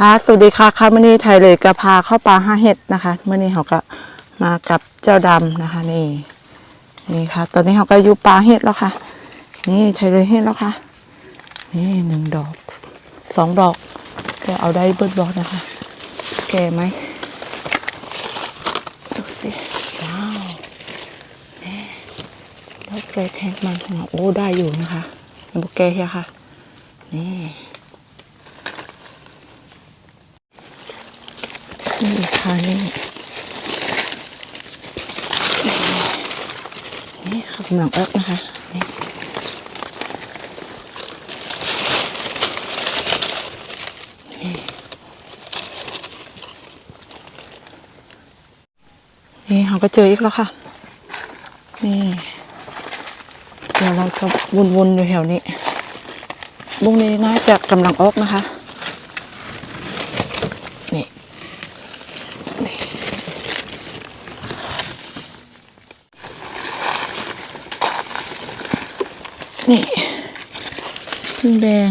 ค่ะสวัสดีค่ะค่ะมื่อนี้ไทยเลยกระพาเข้าปลาห้าเห็ดนะคะมื่อนี้เขาก็มากับเจ้าดำนะคะนี่นี่ค่ะ ตอนนี้เขาก็อยู่ปลาเห็ดแล้วค่ะ นี่ไทยเลยเห็ดแล้วค่ะ นี่หนึ่งดอกสองดอกก็เอาได้เบิดบอกนะคะ แก่ไหมดูสิว้าวนี่ดอกเกรดแทงมันของเราโอ้ได้อยู่นะคะยังบุกแก่เฮียค่ะนี่ นี่ค่ะนี่นี่ค่ะกำลังเอิบนะคะนี่นี่นี่เขาก็เจออีกแล้วค่ะ นี่ เดี๋ยวเราจะวนๆอยู่แถวนี้บุ้งนี้น่าจะกำลังออกนะคะ นี่ นี่ พึ่งแดง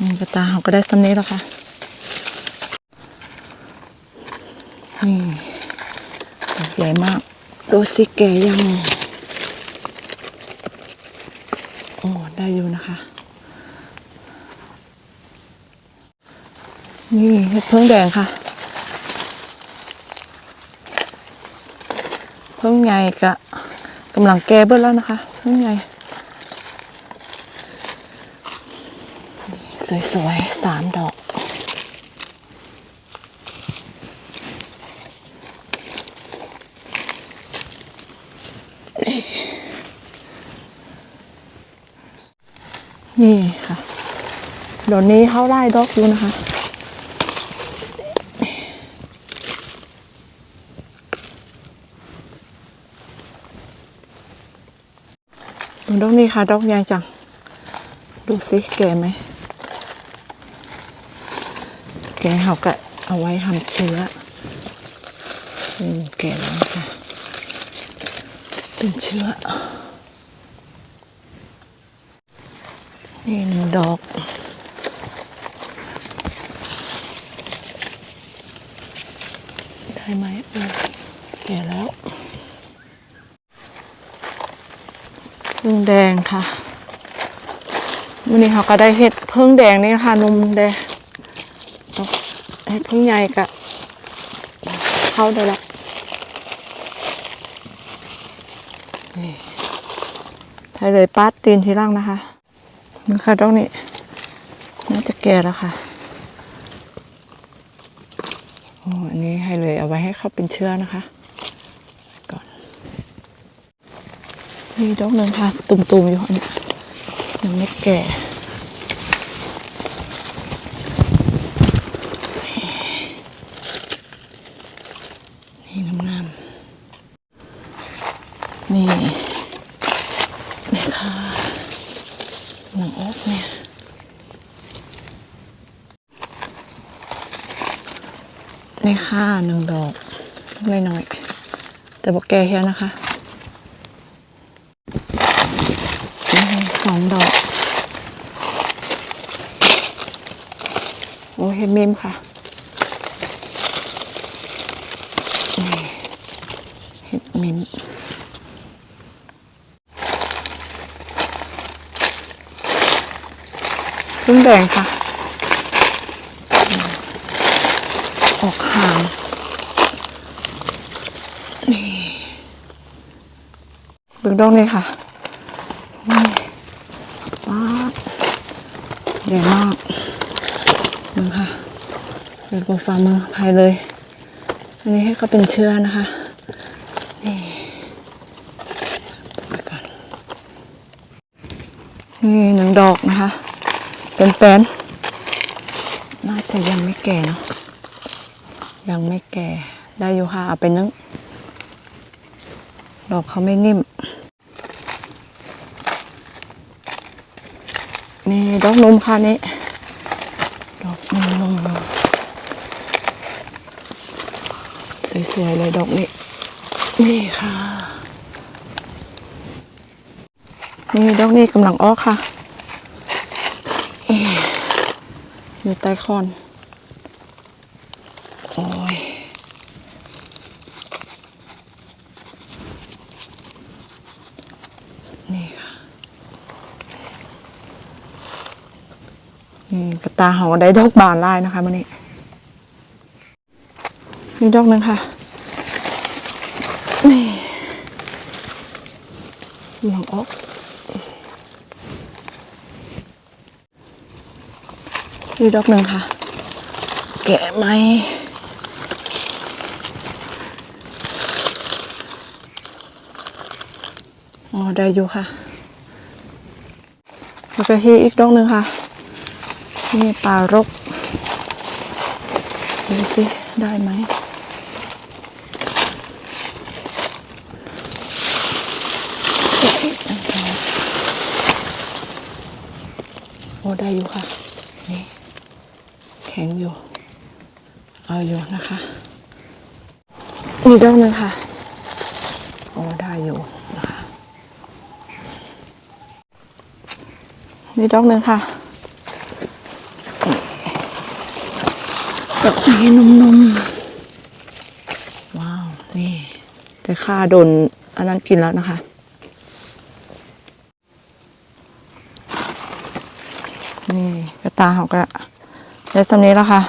นี่กระตาเขาก็ได้สำนี้แล้วค่ะ นี่ใหญ่มาก ดูสิแกยัง โอ้ ได้อยู่นะคะ นี่เห็ดเพิ่งแดงค่ะ เพิ่งใหญ่กะกำลังแก่เบิดแล้วนะคะเพิ่งใหญ่สวยๆสามดอกนี่ค่ะเดี๋ยวนี้เขาไล่ดอกอยู่นะคะ ดอกนี้ค่ะ ดอกใหญ่จัง ดูสิแก่ไหม แก่เขาก็เอาไว้ทำเชื้ออืมแก่แล้วค่ะ เป็นเชื้อ นี่หนึ่งดอกได้ไหมเออแก่แล้ว เพิ่ง แดงค่ะวันนี้เขาก็ได้เห็ดเพิ่งแดงนี่ค่ะนมแดงเห็ดเพิ่งใหญ่กะเข้าได้ละนี่ไทยเลยปัดตีนทีล่างนะคะนี่ค่ะตรงนี้น่าจะแก่แล้วค่ะอ้อันนี้ให้เลยเอาไว้ให้เขาเป็นเชื้อนะคะ ก่อน มีดอกหนึ่งค่ะ ตุ่มๆอยู่อันนี้ยังไม่แก่นี่งามนี่นี่ค่ะหนังอกเนี่ยนี่ค่ะหนึ่งดอกน้อยๆแต่บอกแก่เฮียนะคะ สองดอก โอ้เห็ดมิมค่ะ เห็ดมิมพึ่งแดงค่ะ ออกหางนี่เบึงดอกนี่ค่ะ้าใหญ่มากนึงค่ะเป็นกฝ่ามือภายเลย อันนี้ให้เขาเป็นเชื้อนะคะ นี่ไปก่อนนี่หนึ่งดอกนะคะ เป็นแป้นน่าจะยังไม่แก่เนอะยังไม่แก่ได้อยู่ค่ะเอาไปนึ่งดอกเขาไม่นิ่ม นี่ดอกนมค่ะนี่ดอกนมนมสวยๆเลยดอกนี้ นี่ค่ะ นี่ดอกนี้กำลังออกค่ะเอ๊ะอยู่ใต้คอน โอ้ย นี่ค่ะ นี่ กระตาเขาได้ดอกบานไล่นะคะมันนี้นี่ดอกหนึ่งค่ะนี่หลังออกนี่ดอกหนึ่งค่ะ แกะไหมอ๋อได้อยู่ค่ะแล้วก็ที่อีกดอกหนึ่งค่ะ นี่ปลารก ดูสิ ได้ไหม โอ้ ได้อยู่ค่ะ นี่ แข็งอยู่ เอาอยู่นะคะมีดอกหนึ่งค่ะ โอ้ ได้อยู่นะคะนี่ดอกหนึ่งค่ะ ดอกไม้นุ่มๆ ว้าว นี่แต่ข้าโดนอันนั้นกินแล้วนะคะ นี่กระตาเขาก็ได้สำนี้แล้วค่ะ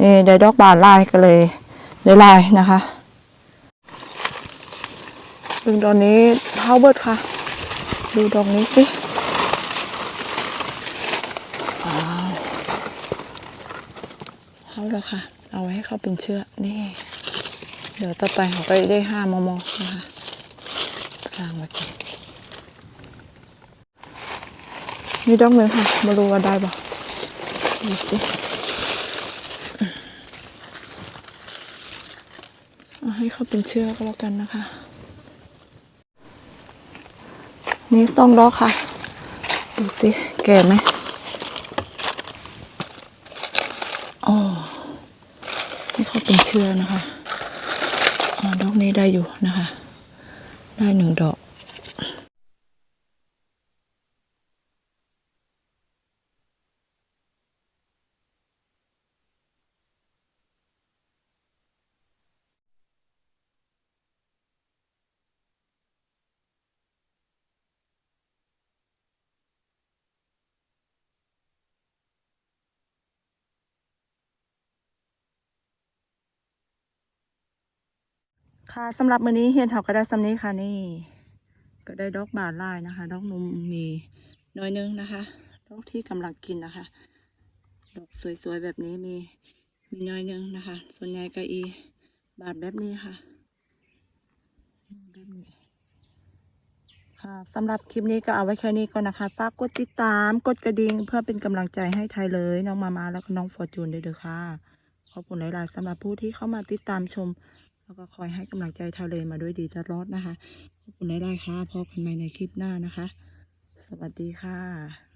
นี่ได้ดอกบานลายก็เลย ได้ลายนะคะดึงดอกนี้เท้าเบิดค่ะ ดูดอกนี้สิว้าว เอาแล้วค่ะ เอาไว้ให้เขาเป็นเชื้อนี่ เดี๋ยวต่อไปเขาก็ได้ห้ามมนะคะกลางไว้ก่อนนี่ดอกหนึ่งค่ะมารู้ว่าได้บ่ดูสิเอาให้เขาเป็นเชือก็แล้วกันนะคะ นี่ซองดอกค่ะ ดูสิแก่ไหมอ๋อนี่ เชื่อนะคะอ๋อดอกนี้ได้อยู่นะคะ ได้หนึ่งดอก ค่ะสำหรับมื้อนี้เฮียนเขาก็ได้สำนี้ค่ะนี่ ก็ได้ดอกบานลายนะคะ ดอกนมมีน้อยนึงนะคะ ดอกที่กำลังกินนะคะ ดอกสวยๆแบบนี้มีมีน้อยนึงนะคะ ส่วนใหญ่ก็อีบาทแบบนี้ค่ะแบบนี้ค่ะสำหรับคลิปนี้ก็เอาไว้แค่นี้ก่อนนะคะฝากกดติดตามกดกระดิ่งเพื่อเป็นกำลังใจให้ไทยเลย น้องมามาแล้วก็น้องฟอร์จูนด้วยเด้อค่ะ ขอบคุณหลายๆสำหรับผู้ที่เข้ามาติดตามชม แล้วก็คอยให้กำลังใจทะเลมาด้วยดีตลอดนะคะขอบคุณหลายๆค่ะพบกันใหม่ในคลิปหน้านะคะ สวัสดีค่ะ